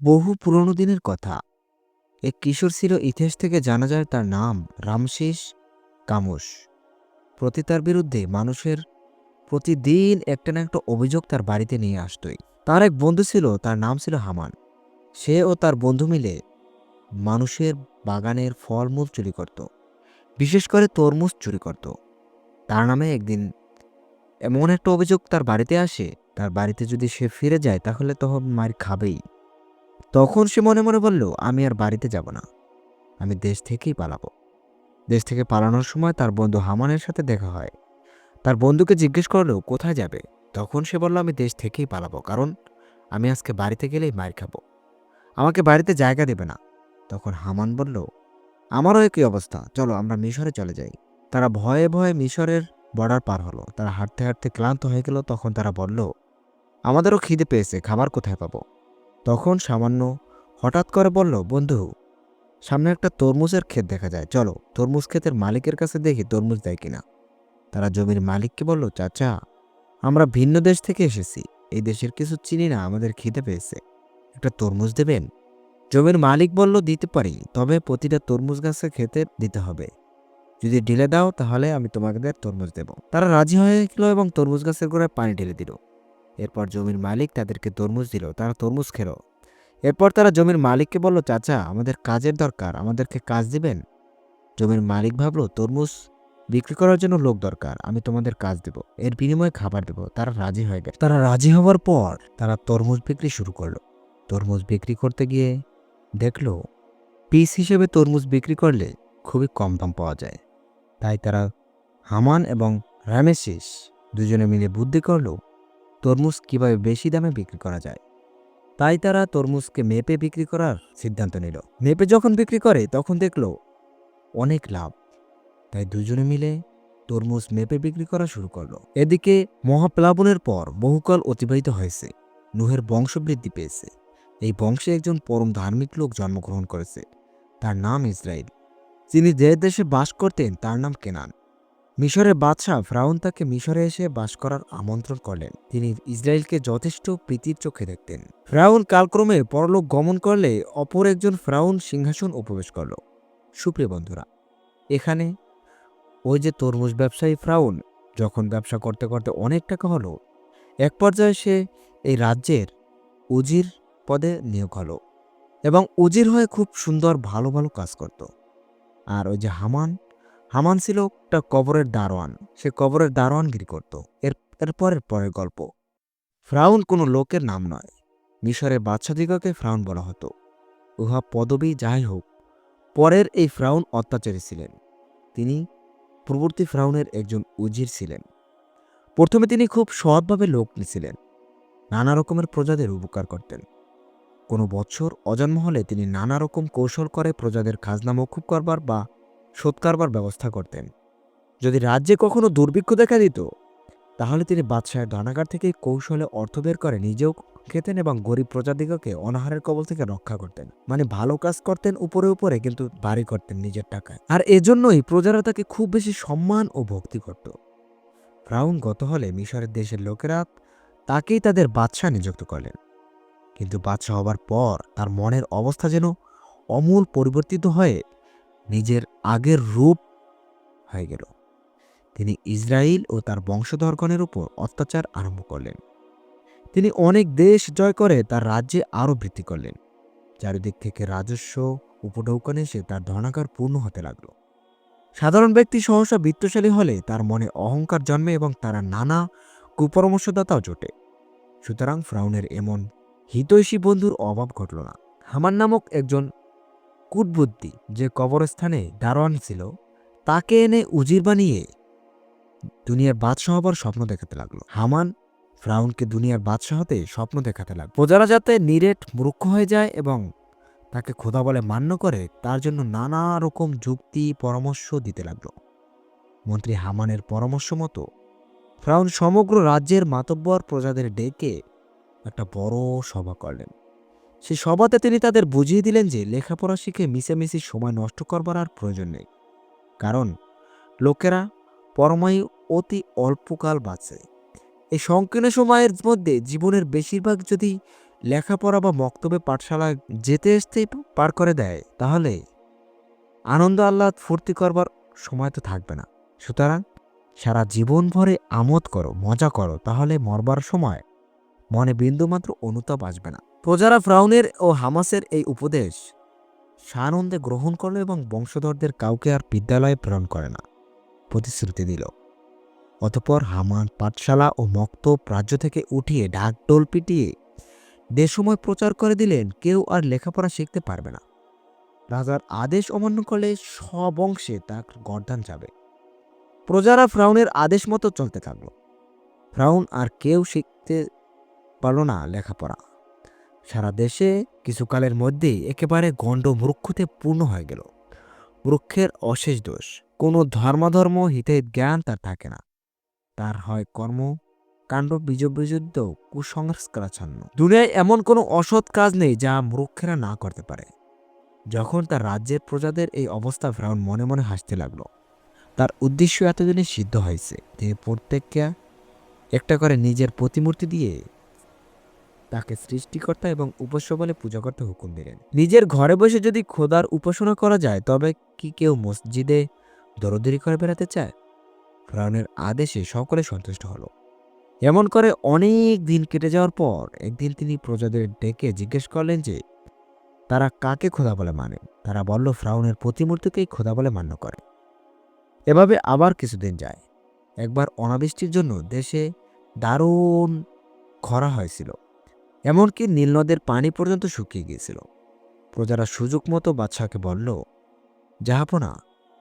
বহু পুরনো দিনের কথা। এক কিশোর ছিল ইতিহাস থেকে জানা যায় তার নাম রামশেষ কামুস। প্রতি তার বিরুদ্ধে মানুষের প্রতিদিন একটা না একটা অভিযোগ তার বাড়িতে নিয়ে আসতই। তার এক বন্ধু ছিল, তার নাম ছিল হামান। সে ও তার বন্ধু মিলে মানুষের বাগানের ফলমূল চুরি করত। বিশেষ করে তরমুজ চুরি করত। তার নামে একদিন এমন একটা অভিযোগ তার বাড়িতে আসে, তার বাড়িতে যদি সে ফিরে যায় তাহলে তখন মার খাবেই। তখন সে মনে মনে বলল, আমি আর বাড়িতে যাব না। আমি দেশ থেকেই পালাবো। দেশ থেকে পালানোর সময় তার বন্ধু হামানের সাথে দেখা হয়। তার বন্ধুকে জিজ্ঞেস করল, কোথায় যাবে? তখন সে বলল, আমি দেশ থেকেই পালাবো, কারণ আমি আজকে বাড়িতে গেলেই মার খাব। আমাকে বাড়িতে জায়গা দেবে না। তখন হামান বলল, আমারও একই অবস্থা। চলো, আমরা মিশরে চলে যাই। তারা ভয়ে ভয়ে মিশরের বর্ডার পার হলো। তারা হাঁটতে হাঁটতে ক্লান্ত হয়ে গেল। তখন তারা বলল, আমাদেরও খিদে পেয়েছে, খাবার কোথায় পাবো? তখন সামান্য হঠাৎ করে বলল, বন্ধু, সামনে একটা তরমুজের ক্ষেত দেখা যায়। চলো, তরমুজ ক্ষেতের মালিকের কাছে দেখি তরমুজ দেয় কিনা। তারা জমির মালিককে বলল, চাচা, আমরা ভিন্ন দেশ থেকে এসেছি। এই দেশের কিছু চিনি না, আমাদের খিদে পেয়েছে। একটা তরমুজ দেবেন? জমির মালিক বলল, দিতে পারি, তবে প্রতিটা তরমুজ গাছে খেতে দিতে হবে। যদি ঢেলে দাও, তাহলে আমি তোমাদের তরমুজ দেব। তারা রাজি হয়ে গেল এবং তরমুজ গাছের গোড়ায় পানি ঢেলে দিল। এরপর জমির মালিক তাদেরকে তরমুজ দিল, তারা তরমুজ খেলো। এরপর তারা জমির মালিককে বলল, চাচা, আমাদের কাজের দরকার, আমাদেরকে কাজ দিবেন? জমির মালিক ভাবলো, তরমুজ বিক্রি করার জন্য লোক দরকার, আমি তোমাদের কাজ দেব, এর বিনিময়ে খাবার দেব। তারা রাজি হয়ে গেল। তারা রাজি হওয়ার পর তারা তরমুজ বিক্রি শুরু করল। তরমুজ বিক্রি করতে গিয়ে দেখল, পিস হিসেবে তরমুজ বিক্রি করলে খুবই কম দাম পাওয়া যায়। তাই তারা হামান এবং রামেশিস দুজনে মিলে বুদ্ধি করল তরমুজ কীভাবে বেশি দামে বিক্রি করা যায়? তাই তারা তরমুজকে মেপে বিক্রি করার সিদ্ধান্ত নিল। মেপে যখন বিক্রি করে, তখন দেখল অনেক লাভ। তাই দুজনে মিলে তরমুজ মেপে বিক্রি করা শুরু করল। এদিকে মহাপ্লাবনের পর বহুকাল অতিবাহিত হয়েছে। নুহের বংশবৃদ্ধি পেয়েছে। এই বংশে একজন পরম ধার্মিক লোক জন্মগ্রহণ করেছে। তার নাম ইসরায়েল যিনি যে দেশে বাস করতেন, তার নাম কেনান। মিশরের বাদশাহ ফ্রাউন তাকে মিশরে এসে বাস করার আমন্ত্রণ করলেন। তিনি ইসরায়েলকে যথেষ্ট প্রীতির চোখে দেখতেন। ফ্রাউন কালক্রমে পরলোক গমন করলে অপর একজন ফ্রাউন সিংহাসন উপবেশ করল। সুপ্রিয় বন্ধুরা, এখানে ওই যে তরমুজ ব্যবসায়ী ফ্রাউন যখন ব্যবসা করতে করতে অনেক টাকা হলো, এক পর্যায়ে সে এই রাজ্যের উজির পদে নিয়োগ হলো এবং উজির হয়ে খুব সুন্দর ভালো ভালো কাজ করত। আর ওই যে হামান হামান ছিল একটা কবরের দারোয়ান। সে কবরের দারোয়ানগিরি করত। এর এরপরের পরের গল্প। ফ্রাউন কোনো লোকের নাম নয়। মিশরের বাদশাদিগকে ফ্রাউন বলা হতো। উহা পদবী যাই হোক, পরের এই ফ্রাউন অত্যাচারী ছিলেন। তিনি পূর্ববর্তী ফ্রাউনের একজন উজির ছিলেন। প্রথমে তিনি খুব সৎভাবে লোক নিছিলেন নানা রকমের প্রজাদের উপকার করতেন। কোনো বছর অজন্ম হলে তিনি নানা রকম কৌশল করে প্রজাদের খাজনা মকুব করবার বা শোধ কারবার ব্যবস্থা করতেন। যদি রাজ্যে কখনো দুর্ভিক্ষ দেখা দিত, তাহলে তিনি বাদশাহের ধনাগার থেকে কৌশলে অর্থ বের করে নিজেও খেতেন এবং গরিব প্রজাদিগকে অনাহারের কবল থেকে রক্ষা করতেন। মানে ভালো কাজ করতেন উপরে উপরে, কিন্তু বাড়ি করতেন নিজের টাকায়। আর এজন্যই প্রজারা তাকে খুব বেশি সম্মান ও ভক্তি করত। ফ্রাউন গত হলে মিশরের দেশের লোকেরা তাকেই তাদের বাদশাহ নিযুক্ত করলেন। কিন্তু বাদশাহ হবার পর তার মনের অবস্থা যেন অমূল পরিবর্তিত হয়ে নিজের আগের রূপ হয়ে গেল। তিনি ইসরায়েল ও তার বংশধরগণের উপর অত্যাচার আরম্ভ করলেন। তিনি অনেক দেশ জয় করে তার রাজ্যে আরও বৃদ্ধি করলেন। চারিদিক থেকে রাজস্ব, উপঢৌকনে এসে তার ধনাগার পূর্ণ হতে লাগল। সাধারণ ব্যক্তি সহসা বিত্তশালী হলে তার মনে অহংকার জন্মে এবং তারা নানা কুপরামর্শদাতাও জোটে। সুতরাং ফ্রাউনের এমন হিতৈষী বন্ধুর অভাব ঘটল না। হামান নামক একজন কুটবুদ্ধি যে কবরস্থানে দারোয়ান ছিল, তাকে এনে উজির বানিয়ে দুনিয়ার বাদশাহ হবার স্বপ্ন দেখাতে লাগল। হামান ফ্রাউনকে দুনিয়ার বাদশাহ হতে স্বপ্ন দেখাতে লাগল। প্রজারা যাতে নিরেট মূর্খ হয়ে যায় এবং তাকে খোদা বলে মান্য করে, তার জন্য নানা রকম যুক্তি, পরামর্শ দিতে লাগল। মন্ত্রী হামানের পরামর্শ মতো ফ্রাউন সমগ্র রাজ্যের মাতব্বর প্রজাদের ডেকে একটা বড় সভা করলেন। সেই সভাতে তিনি তাদের বুঝিয়ে দিলেন যে লেখাপড়া শিখে মিশামিশি সময় নষ্ট করবার আর প্রয়োজন নেই। কারণ, লোকেরা পরমায়ু অতি অল্পকাল বাঁচে। এই সংকীর্ণ সময়ের মধ্যে জীবনের বেশিরভাগ যদি লেখাপড়া বা মক্তবে পাঠশালায় যেতে আসতেই পার করে দেয়, তাহলে আনন্দ আহ্লাদ ফুর্তি করবার সময় তো থাকবে না। সুতরাং সারা জীবন ভরে আমোদ করো, মজা করো, তাহলে মরবার সময় মনে বিন্দুমাত্র অনুতাপ আসবে না। প্রজারা ফ্রাউনের ও হামাসের এই উপদেশ সানন্দে গ্রহণ করল এবং বংশধরদের কাউকে আর বিদ্যালয়ে প্রেরণ করে না, প্রতিশ্রুতি দিল। অতপর হামান পাঠশালা ও মক্ত রাজ্য থেকে উঠিয়ে ঢাকডোল পিটিয়ে দেশময় প্রচার করে দিলেন, কেউ আর লেখাপড়া শিখতে পারবে না। রাজার আদেশ অমান্য করলে সব অংশে তার গর্দান যাবে। প্রজারা ফ্রাউনের আদেশ মতো চলতে থাকল। ফ্রাউন আর কেউ শিখতে পারল না লেখাপড়া। সারা দেশে কিছুকালের মধ্যেই একেবারে গণ্ড মূর্খতে পূর্ণ হয়ে গেল। বৃক্ষের অশেষ দোষ, কোনো ধর্মাধর্ম, হিতের জ্ঞান তার থাকে না। তার হয় কর্ম, কাণ্ড, বীজবিযুদ্ধ, কুসংস্কারাচ্ছন্ন। দুনিয়ায় এমন কোনো অসৎ কাজ নেই যা মূর্খেরা না করতে পারে। যখন তার রাজ্যের প্রজাদের এই অবস্থা ফ্রাউন মনে মনে হাসতে লাগল। তার উদ্দেশ্য এতদিনে সিদ্ধ হয়েছে তিনি প্রত্যেককে একটা করে নিজের প্রতিমূর্তি দিয়ে তাকে সৃষ্টিকর্তা এবং উপাস্য বলে পূজা করতে হুকুম দিলেন। নিজের ঘরে বসে যদি খোদার উপাসনা করা যায়, তবে কি কেউ মসজিদে দরদরি করে বেড়াতে চায়? ফ্রাউনের আদেশে সকলে সন্তুষ্ট হলো। এমন করে অনেক দিন কেটে যাওয়ার পর একদিন তিনি প্রজাদের ডেকে জিজ্ঞেস করলেন যে, তারা কাকে খোদা বলে মানে তারা বলল, ফ্রাউনের প্রতিমূর্তিকেই খোদা বলে মান্য করে। এভাবে আবার কিছুদিন যায়। একবার অনাবৃষ্টির জন্য দেশে দারুণ খরা হয়েছিল। এমনকি নীলনদের পানি পর্যন্ত শুকিয়ে গিয়েছিল। প্রজারা সুযোগ মতো বাদশাহকে বলল জাহাপনা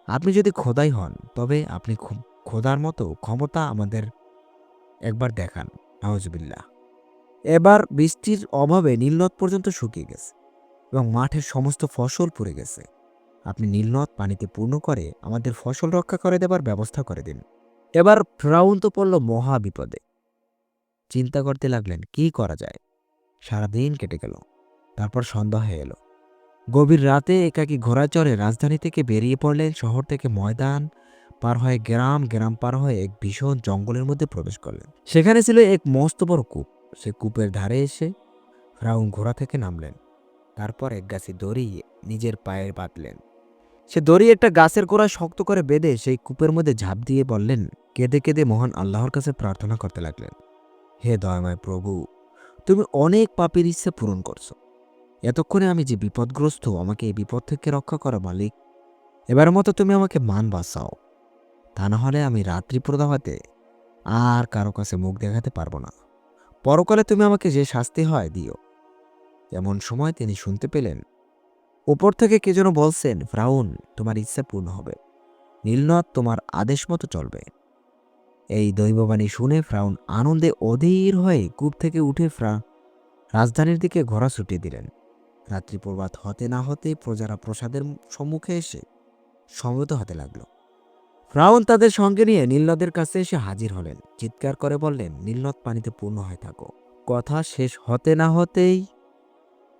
আপনি যদি খোদাই হন, তবে আপনি খোদার মতো ক্ষমতা আমাদের একবার দেখান। নওয়াজবিল্লাহ এবার বৃষ্টির অভাবে নীলনদ পর্যন্ত শুকিয়ে গেছে এবং মাঠের সমস্ত ফসল পুড়ে গেছে। আপনি নীলনদ পানিতে পূর্ণ করে আমাদের ফসল রক্ষা করে দেবার ব্যবস্থা করে দিন। এবার ফ্রাউন তো পড়ল মহা বিপদে। চিন্তা করতে লাগলেন, কি করা যায়? সারাদিন কেটে গেল। তারপর সন্ধ্যা হয়ে এলো। গভীর রাতে একাকি ঘোড়া চড়ে রাজধানী থেকে বেরিয়ে পড়লেন শহর থেকে ময়দান পার হয়ে গ্রাম গ্রাম পার হয়ে এক ভীষণ জঙ্গলের মধ্যে প্রবেশ করলেন। সেখানে ছিল এক মস্ত বড় কূপ। সে কূপের ধারে এসে ফ্রাউন ঘোড়া থেকে নামলেন। তারপর এক গাছে দড়ি নিজের পায়ে বাঁধলেন। সে দড়ি একটা গাছের গোড়ায় শক্ত করে বেঁধে সেই কূপের মধ্যে ঝাঁপ দিয়ে বললেন, কেঁদে কেঁদে মহান আল্লাহর কাছে প্রার্থনা করতে লাগলেন। হে দয়াময় প্রভু তুমি অনেক পাপের ইচ্ছে পূরণ করছ। এতক্ষণে আমি যে বিপদগ্রস্ত, আমাকে এই বিপদ থেকে রক্ষা করো, মালিক। এবার মতো তুমি আমাকে মান বাঁচাও। তা না হলে আমি রাত্রি প্রদাহাতে আর কারও কাছে মুখ দেখাতে পারব না। পরকালে তুমি আমাকে যে শাস্তি হয়, দিও। এমন সময় তিনি শুনতে পেলেন, উপর থেকে কে যেন বলছেন, ফ্রাউন, তোমার ইচ্ছা পূর্ণ হবে। নীলনদ তোমার আদেশ মতো চলবে। এই দৈববাণী শুনে ফ্রাউন আনন্দে অধীর হয়ে কূপ থেকে উঠে ফ্রা রাজধানীর দিকে ঘোড়া ছুটিয়ে দিলেন। রাত্রি হতে না হতেই প্রজারা প্রসাদের সম্মুখে এসে সমবেত হতে লাগল। ফ্রাউন তাদের সঙ্গে নিয়ে নীলনদের কাছে এসে হাজির হলেন। চিৎকার করে বললেন, নীলনদ পানিতে পূর্ণ হয়ে থাকো। কথা শেষ হতে না হতেই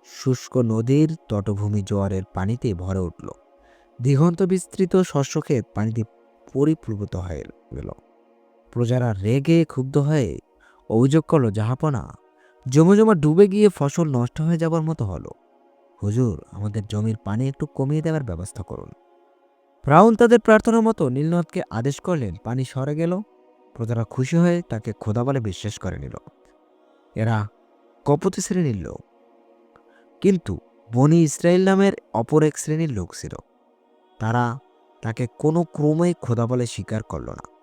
শুষ্ক নদীর তটভূমি জোয়ারের পানিতে ভরে উঠল। দিগন্ত বিস্তৃত শস্যক্ষেত পানিতে পরিপ্লুত হয়ে গেল। প্রজারা রেগে ক্ষুব্ধ হয়ে অভিযোগ করল, জাহাপনা, জমে জমা ডুবে গিয়ে ফসল নষ্ট হয়ে যাবার মতো হলো। হুজুর, আমাদের জমির পানি একটু কমিয়ে দেওয়ার ব্যবস্থা করুন। ফ্রাউন তাদের প্রার্থনা মতো নীলনদকে আদেশ করলেন, পানি সরে গেল। প্রজারা খুশি হয়ে তাকে খোদা বলে বিশ্বাস করে নিল। এরা কপতি শ্রেণির লোক। কিন্তু বনি ইসরায়েল নামের অপর এক শ্রেণির লোক ছিল। তারা তাকে কোনো ক্রমেই খোদা বলে স্বীকার করল না।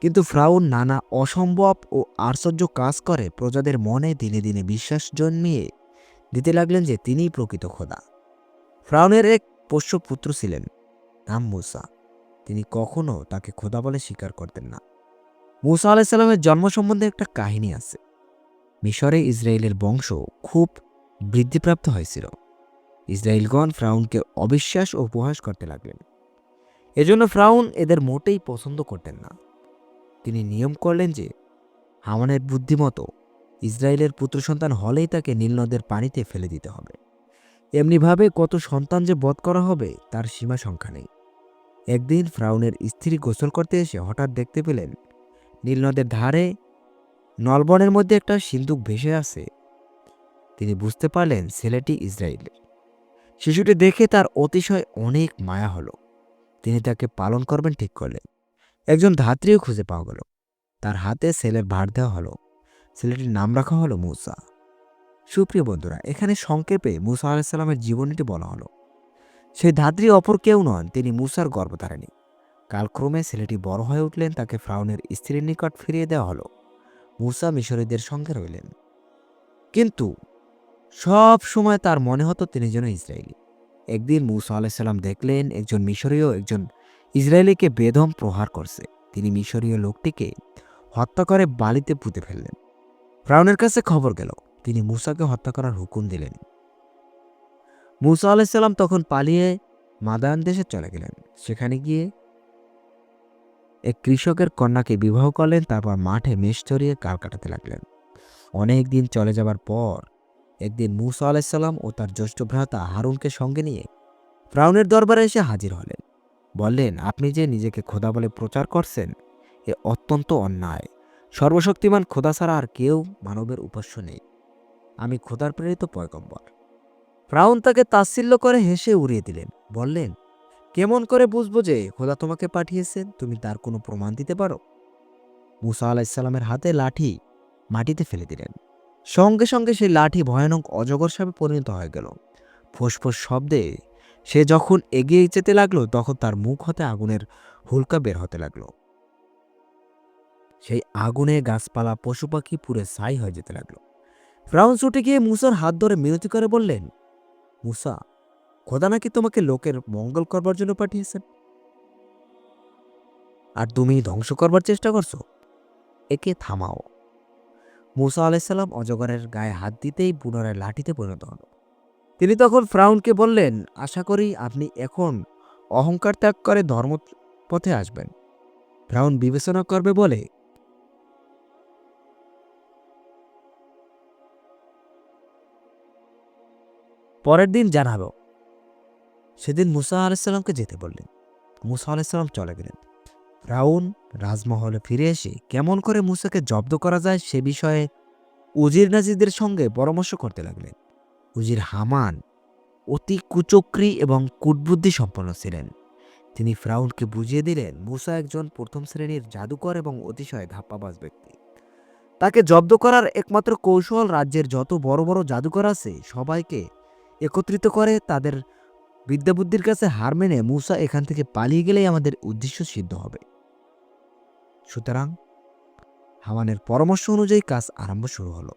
কিন্তু ফ্রাউন নানা অসম্ভব ও আশ্চর্য কাজ করে প্রজাদের মনে দিনে দিনে বিশ্বাস জন্মিয়ে দিতে লাগলেন যে তিনিই প্রকৃত খোদা। ফ্রাউনের এক পোষ্য পুত্র ছিলেন, নাম মুসা। তিনি কখনো তাকে খোদা বলে স্বীকার করতেন না। মুসা আলাইসাল্লামের জন্ম সম্বন্ধে একটা কাহিনী আছে। মিশরে ইসরায়েলের বংশ খুব বৃদ্ধিপ্রাপ্ত হয়েছিল। ইসরায়েলগণ ফ্রাউনকে অবিশ্বাস ও উপহাস করতে লাগলেন। এজন্য ফ্রাউন এদের মোটেই পছন্দ করতেন না। তিনি নিয়ম করলেন যে, হামানের বুদ্ধিমতো ইসরায়েলের পুত্র সন্তান হলেই তাকে নীলনদের পানিতে ফেলে দিতে হবে। এমনিভাবে কত সন্তান যে বধ করা হবে, তার সীমা সংখ্যা নেই। একদিন ফ্রাউনের স্ত্রী গোসল করতে এসে হঠাৎ দেখতে পেলেন নীলনদের ধারে নলবনের মধ্যে একটা সিন্দুক ভেসে আছে। তিনি বুঝতে পারলেন ছেলেটি ইসরায়েলের। শিশুটি দেখে তার অতিশয় অনেক মায়া হলো। তিনি তাকে পালন করবেন ঠিক করলেন। একজন ধাত্রীও খুঁজে পাওয়া গেল। তার হাতে ছেলের ভার দেওয়া হলো। ছেলেটির নাম রাখা হলো মুসা। সুপ্রিয় বন্ধুরা, এখানে সংক্ষেপে মুসা আলাহিসাল্লামের জীবনীটি বলা হলো। সেই ধাত্রী অপর কেউ নন, তিনি মুসার গর্ভধারিণী। কালক্রমে ছেলেটি বড় হয়ে উঠলেন, তাকে ফ্রাউনের স্ত্রীর নিকট ফিরিয়ে দেওয়া হলো। মুসা মিশরীদের সঙ্গে রইলেন। কিন্তু সব সময় তার মনে হতো তিনি যেন ইসরায়েলি একদিন মুসা আলাইসাল্লাম দেখলেন, একজন মিশরীয়, একজন ইসরায়েলিকে বেদম প্রহার করছে। তিনি মিশরীয় লোকটিকে হত্যা করে বালিতে পুঁতে ফেললেন। ফ্রাউনের কাছে খবর গেল, তিনি মুসাকে হত্যা করার হুকুম দিলেন। মুসা আলাইসাল্লাম তখন পালিয়ে মাদায়ান দেশে চলে গেলেন। সেখানে গিয়ে এক কৃষকের কন্যাকে বিবাহ করলেন, তারপর মাঠে মেষ চড়িয়ে কাল কাটাতে লাগলেন। অনেক দিন চলে যাবার পর একদিন মুসা আলাইসাল্লাম ও তার জ্যৈষ্ঠ ভ্রাতা হারুনকে সঙ্গে নিয়ে ফ্রাউনের দরবারে এসে হাজির হলেন। বললেন, আপনি যে নিজেকে খোদা বলে প্রচার করছেন, এ অত্যন্ত অন্যায়। সর্বশক্তিমান খোদা ছাড়া আর কেউ মানবের উপাস্য নেই। আমি খোদার প্রেরিত পয়গম্বর। ফ্রাউন তাকে তাচ্ছিল্য করে হেসে উড়িয়ে দিলেন, বললেন, কেমন করে বুঝব যে খোদা তোমাকে পাঠিয়েছেন, তুমি তার কোনো প্রমাণ দিতে পারো? মুসা আলাইসাল্লামের হাতে লাঠি মাটিতে ফেলে দিলেন। সঙ্গে সঙ্গে সেই লাঠি ভয়ানক অজগর সাপে পরিণত হয়ে গেল। ফোসফোস শব্দে সে যখন এগিয়ে যেতে লাগল, তখন তার মুখ হতে আগুনের হুলকা বের হতে লাগল। সেই আগুনে গাছপালা পশু পাখি পুরে ছাই হয়ে যেতে লাগল। ফ্রাউন ছুটে গিয়ে মুসার হাত ধরে মিনতি করে বললেন, মুসা, খোদা নাকি তোমাকে লোকের মঙ্গল করবার জন্য পাঠিয়েছেন? আর তুমি ধ্বংস করবার চেষ্টা করছ? একে থামাও। মুসা আলাইসাল্লাম অজগরের গায়ে হাত দিতেই পুনরায় লাঠিতে পরিণত হল। তিনি তখন ফ্রাউনকে বললেন, আশা করি আপনি এখন অহংকার ত্যাগ করে ধর্ম পথে আসবেন। ফ্রাউন বিবেচনা করবে বলে, পরের দিন জানাব। সেদিন মুসা আলাইসাল্লামকে যেতে বললেন। মুসা আলাইসাল্লাম চলে গেলেন। রাউন রাজমহলে ফিরে এসে কেমন করে মুসাকে জব্দ করা যায় সে বিষয়ে উজির নাজিদের সঙ্গে পরামর্শ করতে লাগলেন। উজির হামান অতি কুচক্রী এবং কুটবুদ্ধি সম্পন্ন ছিলেন। তিনি ফ্রাউনকে বুঝিয়ে দিলেন, মুসা একজন প্রথম শ্রেণির জাদুকর এবং অতিশয় ধাপ্পাবাজ ব্যক্তি। তাকে জব্দ করার একমাত্র কৌশল রাজ্যের যত বড় বড় জাদুকর আছে, সবাইকে একত্রিত করে তাদের বিদ্যাবুদ্ধির কাছে হার মেনে মুসা এখান থেকে পালিয়ে গেলেই আমাদের উদ্দেশ্য সিদ্ধ হবে। সুতরাং হামানের পরামর্শ অনুযায়ী কাজ আরম্ভ শুরু হলো।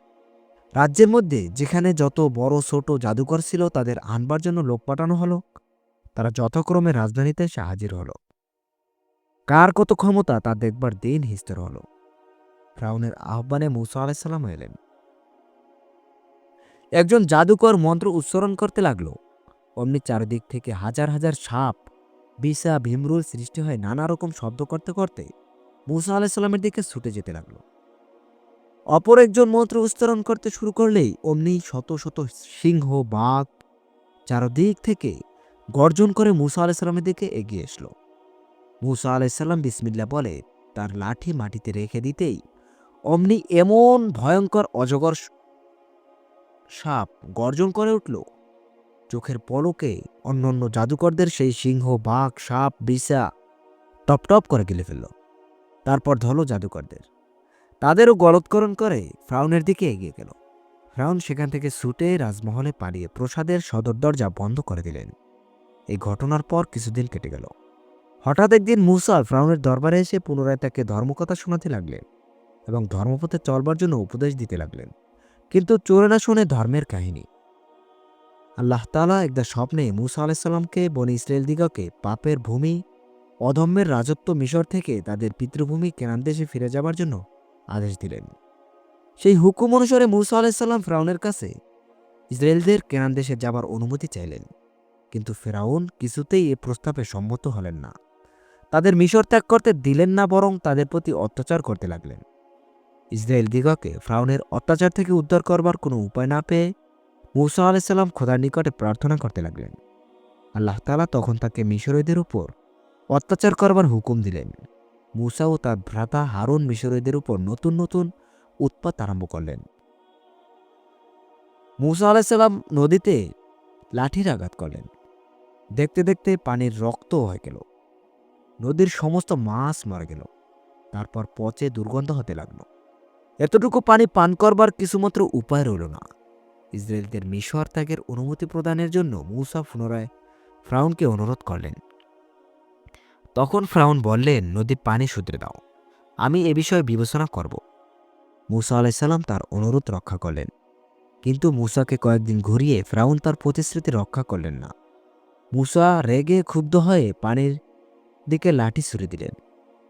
রাজ্যের মধ্যে যেখানে যত বড় ছোট জাদুকর ছিল, তাদের আনবার জন্য লোক পাঠানো হলো। তারা যথাক্রমে রাজধানীতে এসে হাজির হলো। কার কত ক্ষমতা, তা দেখবার দিন হিস্তর হলো। ফ্রাউনের আহ্বানে মুসা আলাইসাল্লাম এলেন। একজন জাদুকর মন্ত্র উচ্চারণ করতে লাগল। অমনি চারিদিক থেকে হাজার হাজার সাপ বিসা ভীমরুল সৃষ্টি হয় নানা রকম শব্দ করতে করতে মুসা আলাহিসাল্লামের দিকে ছুটে যেতে লাগল। অপর একজন মন্ত্র উচ্চারণ করতে শুরু করলেই অমনি শত শত সিংহ, বাঘ চারদিক থেকে গর্জন করে মুসা আলাহিসাল্লামের দিকে এগিয়ে এসলো। মুসা আলাহিসাল্লাম বিসমিল্লা বলে, তার লাঠি মাটিতে রেখে দিতেই অমনি এমন ভয়ঙ্কর অজগর সাপ গর্জন করে উঠল। চোখের পলকে অন্যান্য জাদুকরদের সেই সিংহ, বাঘ, সাপ, বিছা টপ টপ করে গেলে ফেলল। তারপর ধলো জাদুকরদের। তাদেরও গলৎকরণ করে, ফ্রাউনের দিকে এগিয়ে গেল। ফ্রাউন সেখান থেকে ছুটে রাজমহলে পালিয়ে প্রসাদের সদর দরজা বন্ধ করে দিলেন। এই ঘটনার পর কিছুদিন কেটে গেল। হঠাৎ একদিন মুসা ফ্রাউনের দরবারে এসে পুনরায় তাকে ধর্মকথা শোনাতে লাগলেন এবং ধর্মপথে চলবার জন্য উপদেশ দিতে লাগলেন। কিন্তু চোরে না শুনে ধর্মের কাহিনী। আল্লাহ তালা একদা স্বপ্নে মুসা আলাইসাল্লামকে, বনি ইসরায়েল দিগকে পাপের ভূমি অধম্যের রাজত্ব মিশর থেকে তাদের পিতৃভূমি কেনান দেশে ফিরে যাবার জন্য আদেশ দিলেন। সেই হুকুম অনুসারে মুসা আলাইসাল্লাম ফেরাউনের কাছে ইসরায়েলদের কেনান দেশে যাবার অনুমতি চাইলেন। কিন্তু ফেরাউন কিছুতেই এ প্রস্তাবে সম্মত হলেন না। তাদের মিশর ত্যাগ করতে দিলেন না, বরং তাদের প্রতি অত্যাচার করতে লাগলেন। ইসরায়েল দিগকে ফ্রাউনের অত্যাচার থেকে উদ্ধার করবার কোনো উপায় না পেয়ে মুসা আলাইসাল্লাম খোদার নিকটে প্রার্থনা করতে লাগলেন। আল্লাহ তালা তখন তাকে মিশরীয়দের উপর অত্যাচার করবার হুকুম দিলেন। মুসা ও তার ভ্রাতা হারুন মিশরীয়দের উপর নতুন নতুন উৎপাত আরম্ভ করলেন। মুসা আলাইসাল্লাম নদীতে লাঠির আঘাত করলেন। দেখতে দেখতে পানির রক্ত হয়ে গেল। নদীর সমস্ত মাছ মারা গেল। তারপর পচে দুর্গন্ধ হতে লাগল। এতটুকু পানি পান করবার কিছুমাত্র উপায় রইল না। ইসরায়েলদের মিশর ত্যাগের অনুমতি প্রদানের জন্য মূসা পুনরায় ফ্রাউনকে অনুরোধ করলেন। তখন ফ্রাউন বললেন, নদীর পানি শুধরে দাও। আমি এ বিষয়ে বিবেচনা করব। মুসা আলাইসাল্লাম তার অনুরোধ রক্ষা করলেন। কিন্তু মুসাকে কয়েকদিন ঘুরিয়ে ফ্রাউন তার প্রতিশ্রুতি রক্ষা করলেন না। মুসা রেগে ক্ষুব্ধ হয়ে পানির দিকে লাঠি ছুড়ে দিলেন।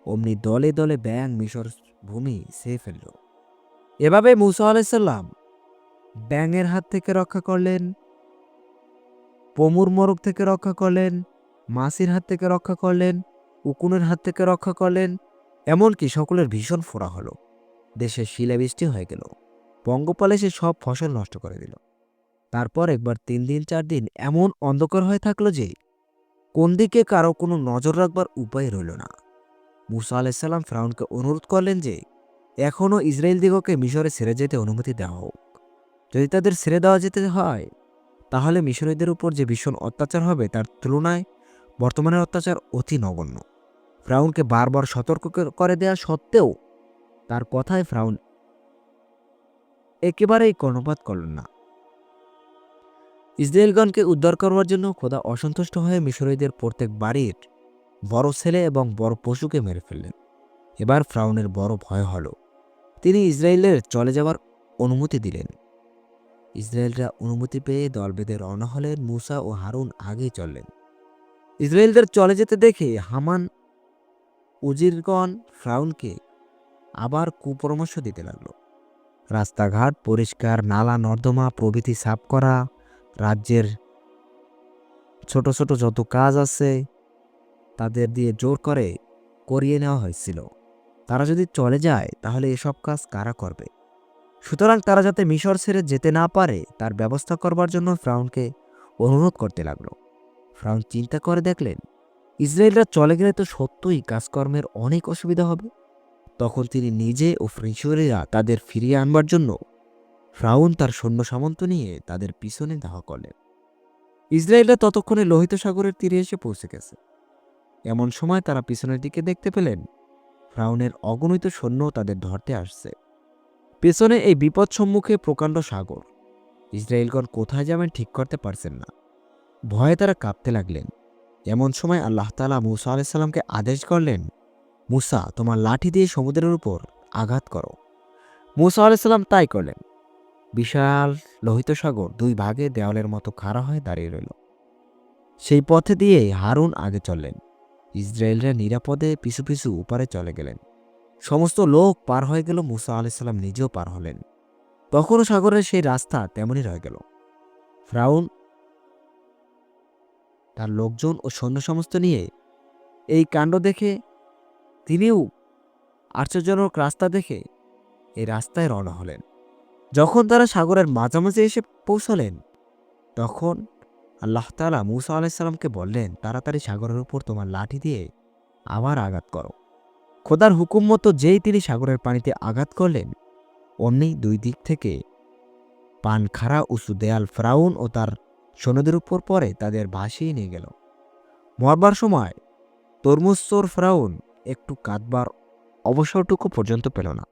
অমনি দলে দলে ব্যাং মিশর ভূমি সে ফেলল। এভাবে মুসা আলাইসাল্লাম ব্যাঙের হাত থেকে রক্ষা করলেন, পমুর মরক থেকে রক্ষা করলেন মাসির হাত থেকে রক্ষা করলেন উকুনের হাত থেকে রক্ষা করলেন, এমনকি সকলের ভীষণ ফোড়া হলো। দেশে শিলাবৃষ্টি হয়ে গেল। পঙ্গপালে সে সব ফসল নষ্ট করে দিল। তারপর একবার তিন দিন, চার দিন এমন অন্ধকার হয়ে থাকল যে, কোন দিকে কারও কোনো নজর রাখবার উপায় রইল না। মুসা আলাইসাল্লাম ফ্রাউনকে অনুরোধ করলেন যে এখনও ইসরায়েল দিগকে মিশরে ছেড়ে যেতে অনুমতি দেওয়া হোক। যদি তাদের ছেড়ে দেওয়া যেতে হয়, তাহলে মিশরীয়দের উপর যে ভীষণ অত্যাচার হবে, তার তুলনায় বর্তমানের অত্যাচার অতি নগণ্য। ফ্রাউনকে বারবার সতর্ক করে দেওয়া সত্ত্বেও তার কথায় ফ্রাউন একেবারেই কর্ণপাত করলেন না। ইসরায়েলগণকে উদ্ধার করবার জন্য খোদা অসন্তুষ্ট হয়ে মিশরীদের প্রত্যেক বাড়ির বড় ছেলে এবং বড় পশুকে মেরে ফেললেন। এবার ফ্রাউনের বড় ভয় হল। তিনি ইসরায়েলের চলে যাওয়ার অনুমতি দিলেন। ইসরায়েলরা অনুমতি পেয়ে দল বেঁধে রওনা হলেন। মুসা ও হারুন আগেই চললেন। ইসরায়েলদের চলে যেতে দেখে হামান উজিরগণ ফ্রাউনকে আবার কুপরামর্শ দিতে লাগল। রাস্তাঘাট, পরিষ্কার, নালা, নর্দমা, প্রভৃতি সাফ করা, রাজ্যের ছোট ছোট যত কাজ আছে তাদের দিয়ে জোর করে করিয়ে নেওয়া হয়েছিল। তারা যদি চলে যায়, তাহলে এসব কাজ কারা করবে? সুতরাং তারা যাতে মিশর ছেড়ে যেতে না পারে, তার ব্যবস্থা করবার জন্য ফ্রাউনকে অনুরোধ করতে লাগল। ফ্রাউন চিন্তা করে দেখলেন ইসরায়েলরা চলে গেলে তো সত্যই কাজকর্মের অনেক অসুবিধা হবে। তখন তিনি নিজে ও ফ্রিশরীরা তাদের ফিরিয়ে আনবার জন্য ফ্রাউন তার সৈন্য সামন্ত নিয়ে তাদের পিছনে দাহ করলেন ইসরায়েলরা ততক্ষণে লোহিত সাগরের তীরে এসে পৌঁছে গেছে। এমন সময় তারা পিছনের দিকে দেখতে পেলেন ফ্রাউনের অগণিত সৈন্য তাদের ধরতে আসছে। পেছনে এই বিপদ সম্মুখে প্রকাণ্ড সাগর। ইসরায়েলগণ কোথায় যাবেন ঠিক করতে পারছেন না। ভয়ে তারা কাঁপতে লাগলেন। এমন সময় আল্লাহ তালা মুসা আলাইসাল্লামকে আদেশ করলেন, মুসা, তোমার লাঠি দিয়ে সমুদ্রের উপর আঘাত করো। মুসা আলাইসাল্লাম তাই করলেন। বিশাল লোহিত সাগর দুই ভাগে দেওয়ালের মতো খাড়া হয়ে দাঁড়িয়ে রইল। সেই পথে দিয়ে হারুন আগে চললেন। ইসরায়েলরা নিরাপদে পিছু পিছু উপারে চলে গেলেন। সমস্ত লোক পার হয়ে গেল, মুসা আলাইসাল্লাম নিজেও পার হলেন। তখনও সাগরের সেই রাস্তা তেমনই রয়ে গেল। ফ্রাউন তার লোকজন ও সৈন্য সমস্ত নিয়ে এই কাণ্ড দেখে তিনিও আশ্চর্যজনক রাস্তা দেখে এই রাস্তায় রওনা হলেন। যখন তারা সাগরের মাঝামাঝি এসে পৌঁছলেন, তখন আল্লাহ তালা মুসা আলাইসাল্লামকে বললেন, তাড়াতাড়ি সাগরের উপর তোমার লাঠি দিয়ে আবার আঘাত করো। খোদার হুকুম মতো যেই তিনি সাগরের পানিতে আঘাত করলেন, অমনি দুই দিক থেকে পান খাড়া উঁচু দেয়াল ফ্রাউন ও তার সৈন্যদের উপর পরে তাদের ভাসিয়ে নিয়ে গেল। মরবার সময় তরমুজ চোর ফ্রাউন একটু কাঁদবার অবসরটুকু পর্যন্ত পেল না।